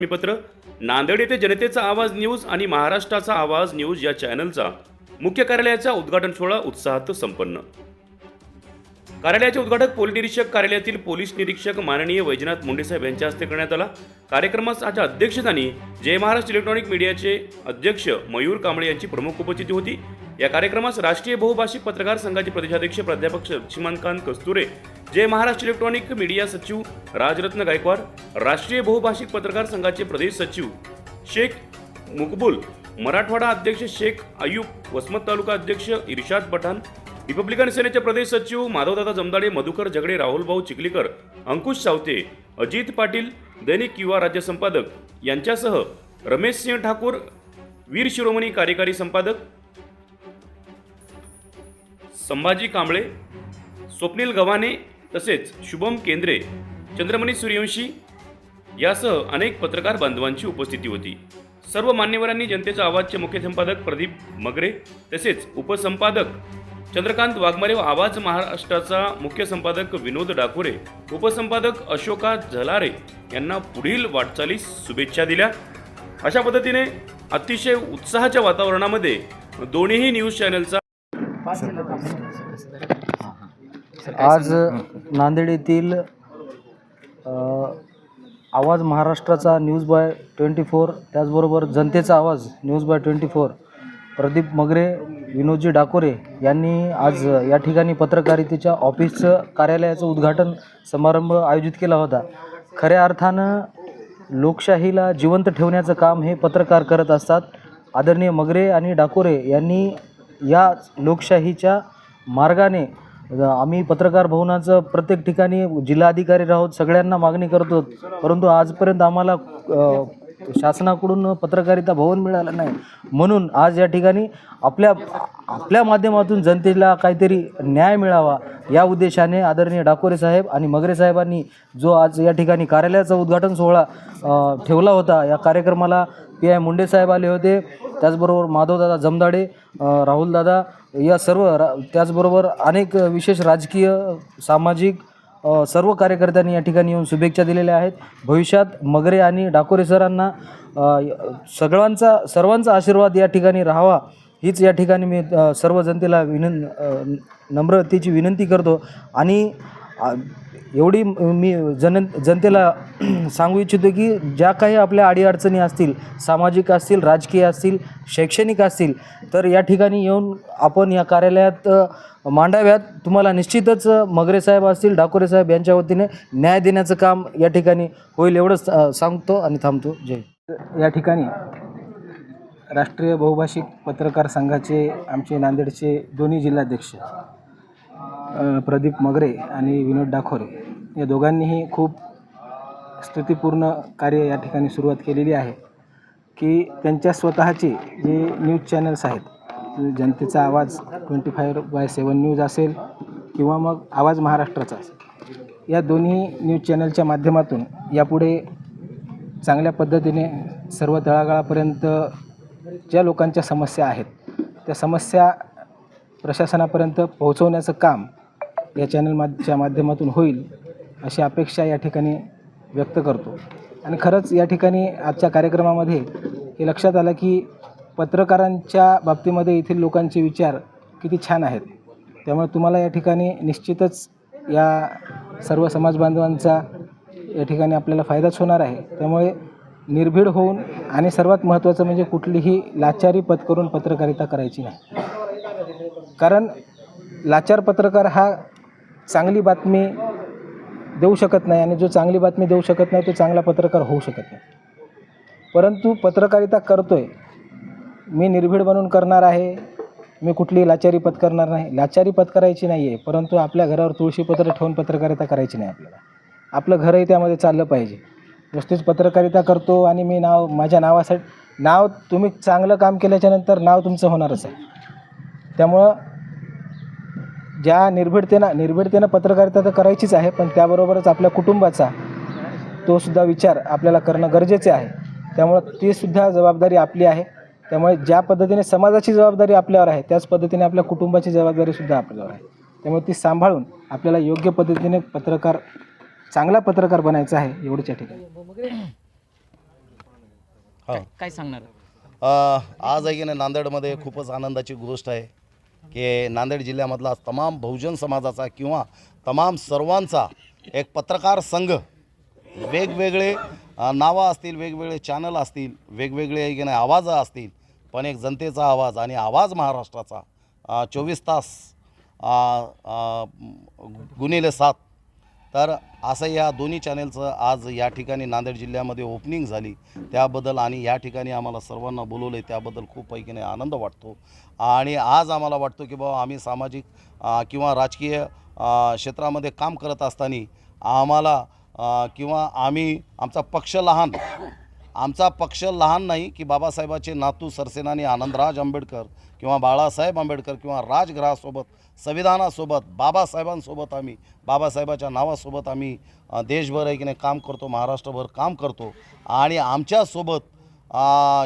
बातमीपत्र नांदेड येथे जनतेचा आवाज न्यूज आणि महाराष्ट्राचा आवाज न्यूज या चॅनलचा मुख्य कार्यालयाचा उद्घाटन सोहळा उत्साहात संपन्न. कार्यालयाचे उद्घाटक पोलीस निरीक्षक कार्यालयातील पोलीस निरीक्षक माननीय वैजनाथ मुंडेसाहेब यांच्या हस्ते करण्यात आला. कार्यक्रमाच्या अध्यक्षस्थानी जय महाराष्ट्र इलेक्ट्रॉनिक मीडियाचे अध्यक्ष मयूर कांबळे यांची प्रमुख उपस्थिती होती. या कार्यक्रमास राष्ट्रीय बहुभाषिक पत्रकार संघाचे प्रदेशाध्यक्ष प्राध्यापक लक्ष्मणकांत कस्तुरे जय महाराष्ट्र इलेक्ट्रॉनिक मीडिया सचिव राजरत्न गायकवाड राष्ट्रीय बहुभाषिक पत्रकार संघाचे प्रदेश सचिव शेख मुकबुल मराठवाडा अध्यक्ष शेख अयुब वसमत तालुका अध्यक्ष इर्शाद पठाण रिपब्लिकन सेनेचे प्रदेश सचिव माधवदादा जमदाडे मधुकर झगडे राहुल भाऊ चिखलीकर अंकुश सावते अजित पाटील दैनिक युवा राज्य संपादक यांच्यासह रमेश सिंह ठाकूर वीर शिरोमणी कार्यकारी संपादक संभाजी कांबळे स्वप्नील गव्हाणे तसेच शुभम केंद्रे चंद्रमणी सूर्यवंशी यासह अनेक पत्रकार बांधवांची उपस्थिती होती. सर्व मान्यवरांनी जनतेचा आवाजचे मुख्य संपादक प्रदीप मगरे तसेच उपसंपादक चंद्रकांत वाघमारे व आवाज महाराष्ट्राचा मुख्य संपादक विनोद डाकुरे उपसंपादक अशोका झलारे यांना पुढील वाटचालीस शुभेच्छा दिल्या. अशा पद्धतीने अतिशय उत्साहाच्या वातावरणामध्ये दोन्हीही न्यूज चॅनलचा आज नांदेड येथील आवाज महाराष्ट्राचा न्यूज बाय ट्वेंटी फोर त्याचबरोबर जनतेचा आवाज news by twenty four Pradeep Magare Vinodji Dakore यांनी आज या ठिकाणी पत्रकारितेच्या ऑफिसचं कार्यालयाचं उद्घाटन समारंभ आयोजित केला होता. खऱ्या अर्थानं लोकशाहीला जिवंत ठेवण्याचं काम हे पत्रकार करत असतात. आदरणीय मगरे आणि डाकोरे यांनी या लोकशाहीच्या मार्गाने आम्ही पत्रकार भवनाचं प्रत्येक ठिकाणी जिल्हाधिकारी राहोत सगळ्यांना मागणी करतो. परंतु आजपर्यंत आम्हाला शासनाकडून पत्रकारिता भवन मिळालं नाही. म्हणून आज या ठिकाणी आपल्या आपल्या माध्यमातून जनतेला काहीतरी न्याय मिळावा या उद्देशाने आदरणीय डाकोरे साहेब आणि मगरे साहेबांनी जो आज या ठिकाणी कार्यालयाचा उद्घाटन सोहळा ठेवला होता या कार्यक्रमाला पी आय मुंडे साहेब आले होते. त्याचबरोबर माधवदादा जमदाडे राहुलदादा या सर्व रा त्याचबरोबर अनेक विशेष राजकीय सामाजिक सर्व कार्यकर्त्यांनी या ठिकाणी येऊन शुभेच्छा दिलेल्या आहेत. भविष्यात मगरे आणि डाकोरे सरांना सगळ्यांचा सर्वांचा आशीर्वाद या ठिकाणी राहावा हीच या ठिकाणी मी सर्व जनतेला विनं नम्रतेची विनंती करतो. आणि एवढी मी जन जनतेला सांगू इच्छितो की ज्या काही आपल्या अडीअडचणी असतील सामाजिक असतील राजकीय असतील शैक्षणिक असतील तर या ठिकाणी येऊन आपण या कार्यालयात मांडाव्यात. तुम्हाला निश्चितच मगरे साहेब असतील डाकोरे साहेब यांच्या वतीने न्याय देण्याचं काम या ठिकाणी होईल एवढंच सांगतो आणि थांबतो. जय. या ठिकाणी राष्ट्रीय बहुभाषिक पत्रकार संघाचे आमचे नांदेडचे दोन्ही जिल्हाध्यक्ष प्रदीप मगरे आणि विनोद डाखोरे या दोघांनीही खूप स्तुतीपूर्ण कार्य या ठिकाणी सुरुवात केलेली आहे की त्यांच्या स्वतःचे जे न्यूज चॅनल्स आहेत जनतेचा आवाज twenty five by seven news असेल किंवा मग आवाज महाराष्ट्राचा असेल या दोन्ही न्यूज चॅनलच्या माध्यमातून यापुढे चांगल्या पद्धतीने सर्व तळागाळापर्यंत ज्या लोकांच्या समस्या आहेत त्या समस्या प्रशासनापर्यंत पोहोचवण्याचं काम या चॅनल माच्या माध्यमातून होईल अशी अपेक्षा या ठिकाणी व्यक्त करतो. आणि खरंच या ठिकाणी आजच्या कार्यक्रमामध्ये हे लक्षात आलं की पत्रकारांच्या बाबतीमध्ये येथील लोकांचे विचार किती छान आहेत. त्यामुळे तुम्हाला या ठिकाणी निश्चितच या सर्व समाज बांधवांचा या ठिकाणी आपल्याला फायदाच होणार आहे. त्यामुळे निर्भीड होऊन आणि सर्वात महत्त्वाचं म्हणजे कुठलीही लाचारी पत्करून पत्रकारिता करायची नाही. कारण लाचार पत्रकार हा चांगली बातमी देऊ शकत नाही आणि जो चांगली बातमी देऊ शकत नाही तो चांगला पत्रकार होऊ शकत नाही. परंतु पत्रकारिता करतो आहे मी निर्भीड बनून करणार आहे. मी कुठली लाचारी पत्करणार नाही. लाचारी पत्करायची नाही आहे परंतु आपल्या घरावर तुळशीपत्र ठेवून पत्रकारिता करायची नाही आपल्याला. आपलं घरही त्यामध्ये चाललं पाहिजे. नुसतीच पत्रकारिता करतो आणि मी नाव माझ्या नावासाठी नाव तुम्ही चांगलं काम केल्याच्यानंतर नाव तुमचं होणारच आहे. त्यामुळं ज्या निर्भीडतेनं निर्भीडतेनं पत्रकारिता तर करायचीच आहे पण त्याबरोबरच आपल्या कुटुंबाचा तो सुद्धा विचार आपल्याला करणं गरजेचे आहे. त्यामुळं ती सुद्धा जबाबदारी आपली आहे. त्यामुळे ज्या पद्धतीने समाजाची जबाबदारी आपल्यावर आहे त्याच पद्धतीने आपल्या कुटुंबाची जबाबदारीसुद्धा आपल्यावर आहे. त्यामुळे ती सांभाळून आपल्याला योग्य पद्धतीने पत्रकार चांगला पत्रकार बनायचा आहे एवढंच या ठिकाणी. काय- काय सांगणार? आज आहे की नाही नांदेडमध्ये खूपच आनंदाची गोष्ट आहे. की नांदेड जिल्ह्यामधला तमाम बहुजन समाजाचा किंवा तमाम सर्वांचा एक पत्रकार संघ वेगवेगळे नावं असतील वेगवेगळे चॅनल असतील वेगवेगळे की नाही आवाज असतील पण एक जनतेचा आवाज आणि आवाज महाराष्ट्राचा चोवीस तास अ, गुणिले सात तर असं या दोन्ही चॅनेलचं आज या ठिकाणी नांदेड जिल्ह्यामध्ये ओपनिंग झाली. त्याबद्दल आणि या ठिकाणी आम्हाला सर्वांना बोलवलं आहे त्याबद्दल खूप पैकीने आनंद वाटतो. आणि आज आम्हाला वाटतो की बाबा आम्ही सामाजिक किंवा राजकीय क्षेत्रामध्ये काम करत असताना आम्हाला किंवा आम्ही आमचा पक्ष लहान आमचा पक्ष लहान नाही की बाबासाहेबाचे नातू सरसेनानी आनंदराज आंबेडकर किंवा बाळासाहेब आंबेडकर किंवा राजगृहासोबत संविधानासोबत बाबासाहेबांसोबत आम्ही बाबासाहेबाच्या नावासोबत आम्ही देशभर आहे की नाही काम करतो महाराष्ट्रभर काम करतो. आणि आमच्यासोबत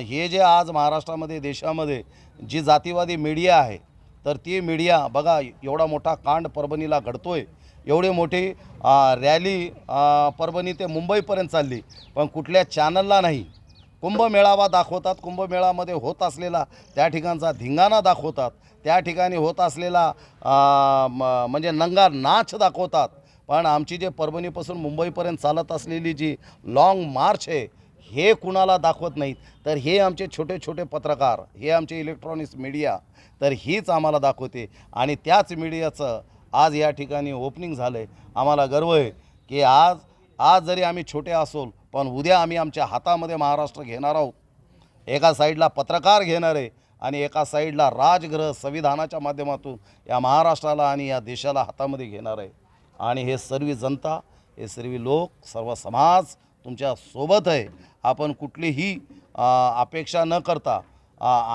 हे जे आज महाराष्ट्रामध्ये देशामध्ये जी जातीवादी मीडिया आहे तर ती मीडिया बघा एवढा मोठा कांड परभणीला घडतो आहे एवढी मोठी रॅली परभणी ते मुंबईपर्यंत चालली. पण कुठल्या चॅनलला नाही. कुंभमेळावा दाखवतात कुंभमेळामध्ये होत असलेला त्या ठिकाणचा धिंगाणा दाखवतात त्या ठिकाणी होत असलेला म- म्हणजे नंगा नाच दाखवतात. पण आमची जे परभणीपासून मुंबईपर्यंत चालत असलेली जी लाँग मार्च आहे हे कुणाला दाखवत नाहीत. तर हे आमचे छोटे छोटे पत्रकार हे आमचे इलेक्ट्रॉनिक्स मीडिया तर हीच आम्हाला दाखवते. आणि त्याच मीडियाचं आज या ठिकाणी ओपनिंग झालं आहे आम्हाला गर्व आहे की आज आज जरी आम्ही छोटे असोल पण उद्या आम्ही आमच्या हातामध्ये महाराष्ट्र घेणार आहोत. एका साईडला पत्रकार घेणार आहे आणि एका साईडला राजगृह संविधानाच्या माध्यमातून या महाराष्ट्राला आणि या देशाला हातामध्ये घेणार आहे. आणि हे सर्व जनता हे सर्व लोक सर्व समाज तुमच्यासोबत आहे. आपण कुठलीही अपेक्षा न करता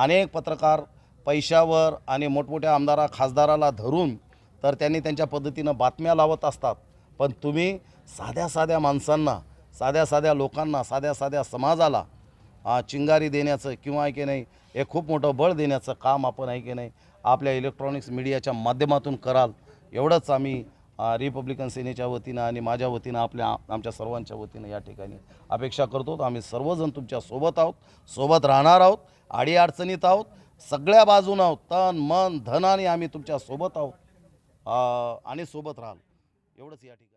अनेक पत्रकार पैशावर आणि मोठमोठ्या आमदारा खासदाराला धरून तर त्यांनी त्यांच्या पद्धतीनं बातम्या लावत असतात. पण तुम्ही साध्या साध्या माणसांना साध्या साध्या लोकांना साध्या साध्या समाजाला चिंगारी देण्याचं किंवा आहे की नाही हे खूप मोठं बळ देण्याचं काम आपण आहे की नाही आपल्या इलेक्ट्रॉनिक्स मीडियाच्या माध्यमातून कराल. एवढंच आम्ही रिपब्लिकन सेनेच्या वतीनं आणि माझ्या वतीनं आपल्या आमच्या सर्वांच्या वतीनं या ठिकाणी अपेक्षा करतो. आम्ही सर्वजण तुमच्यासोबत आहोत सोबत राहणार आहोत अडीअडचणीत आहोत सगळ्या बाजूनं आहोत. तन मन धनाने आम्ही तुमच्यासोबत आहोत. आणि सोबत राहाल. एवढंच या ठिकाणी.